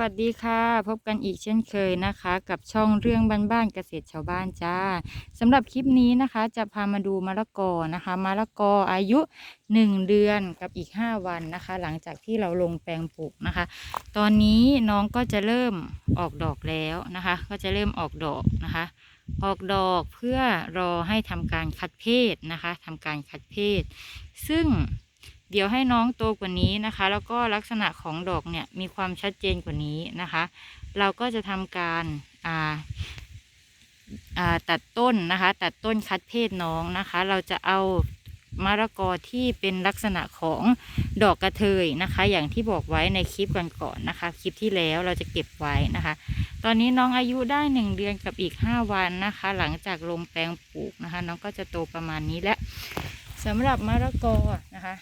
วัสดีค่ะ พบกันอีกเช่นเคยนะคะ กับช่องเรื่องบ้านๆเกษตรชาวบ้านจ้าสำหรับคลิปนี้นะคะ จะพามาดูมะละกอนะคะมะละกออายุ 1 เดือนกับอีก 5 วันนะคะ หลังจากที่เราลงแปลงปลูกนะคะ ตอนนี้น้องก็จะเริ่มออกดอกแล้วนะคะ ก็จะเริ่มออกดอกนะคะ ออกดอกเพื่อรอให้ทำการคัดเพศนะคะทำการคัดเพศ ซึ่ง เดี๋ยวให้น้องโตกว่านี้นะคะ แล้วก็ลักษณะของดอกเนี่ยมีความชัดเจนกว่านี้นะคะ เราก็จะทำการอ่าอ่าตัดต้นนะคะ ตัดต้นคัดเพศน้องนะคะ เราจะเอามะละกอที่เป็นลักษณะของดอกกระเทยนะคะ อย่างที่บอกไว้ในคลิปก่อนๆนะคะ คลิปที่แล้วเราจะเก็บไว้นะคะ ตอนนี้น้องอายุได้หนึ่งเดือนกับอีกห้าวันนะคะ หลังจากลงแปลงปลูกนะคะ น้องก็จะโตประมาณนี้แล้วสำหรับมะละกอนะคะ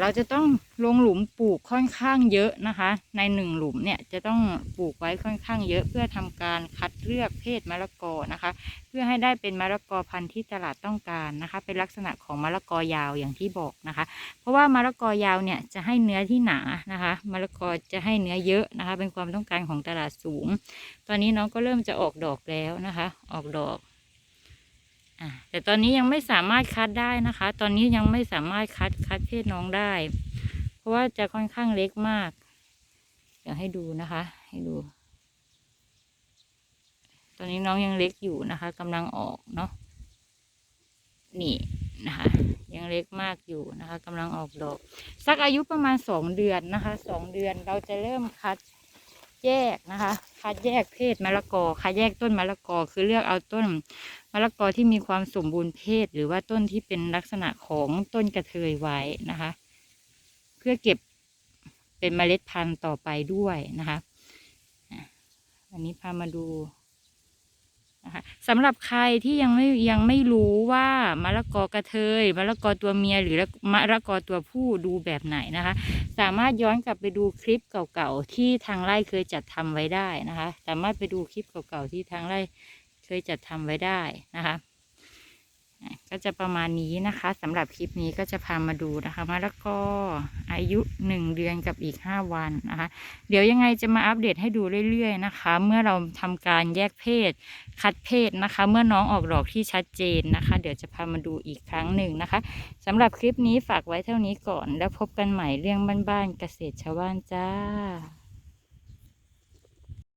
เราจะต้องลงหลุมปลูกค่อนข้างเยอะนะคะ ในหนึ่งหลุมเนี่ยจะต้องปลูกไว้ค่อนข้างเยอะ เพื่อทำการคัดเลือกเพศมะละกอนะคะ เพื่อให้ได้เป็นมะละกอพันธุ์ที่ตลาดต้องการนะคะ เป็นลักษณะของมะละกอยาวอย่างที่บอกนะคะ เพราะว่ามะละกอยาวเนี่ยจะให้เนื้อที่หนานะคะมะละกอจะให้เนื้อเยอะนะคะ เป็นความต้องการของตลาดสูง ตอนนี้น้องก็เริ่มจะออกดอกแล้วนะคะ ออกดอก อะแต่ตอนนี้ยังไม่สามารถคัดได้นะคะ ตอนนี้ยังไม่สามารถคัดคัดเพศน้องได้ เพราะว่าจะค่อนข้างเล็กมาก เดี๋ยวให้ดูนะคะ ให้ดู ตอนนี้น้องยังเล็กอยู่นะคะกำลังออกเนาะนี่นะคะ ยังเล็กมากอยู่นะคะกำลังออกดอก สักอายุประมาณสองเดือนนะคะสองเดือนเราจะเริ่มคัด แยกนะคะ คัดแยกเพศมะละกอคัดแยกต้นมะละกอคือเลือกเอาต้นมะละกอที่มีความสมบูรณ์เพศ หรือว่าต้นที่เป็นลักษณะของต้นกระเทยไว้นะคะ เพื่อเก็บเป็นเมล็ดพันธุ์ต่อไปด้วยนะคะอันนี้พามาดู นะคะสำหรับใครที่ยังไม่ยังไม่รู้ว่ามะละกอกระเทยมะละกอตัวเมียหรือมะละกอตัวผู้ดูแบบไหนนะคะ สามารถย้อนกลับไปดูคลิปเก่าๆที่ทางไร่เคยจัดทำไว้ได้นะคะ สามารถไปดูคลิปเก่าๆที่ทางไร่เคยจัดทำไว้ได้นะคะ ก็จะประมาณนี้นะคะสำหรับคลิปนี้ก็จะพามาดูนะคะมะละกออายุหนึ่งเดือนกับอีกห้าวันนะคะ เดี๋ยวยังไงจะมาอัปเดตให้ดูเรื่อยๆนะคะ เมื่อเราทำการแยกเพศ คัดเพศนะคะ เมื่อน้องออกดอกที่ชัดเจนนะคะ เดี๋ยวจะพามาดูอีกครั้งหนึ่งนะคะสำหรับคลิปนี้ฝากไว้เท่านี้ก่อน แล้วพบกันใหม่เรื่องบ้านๆเกษตรชาวบ้านจ้า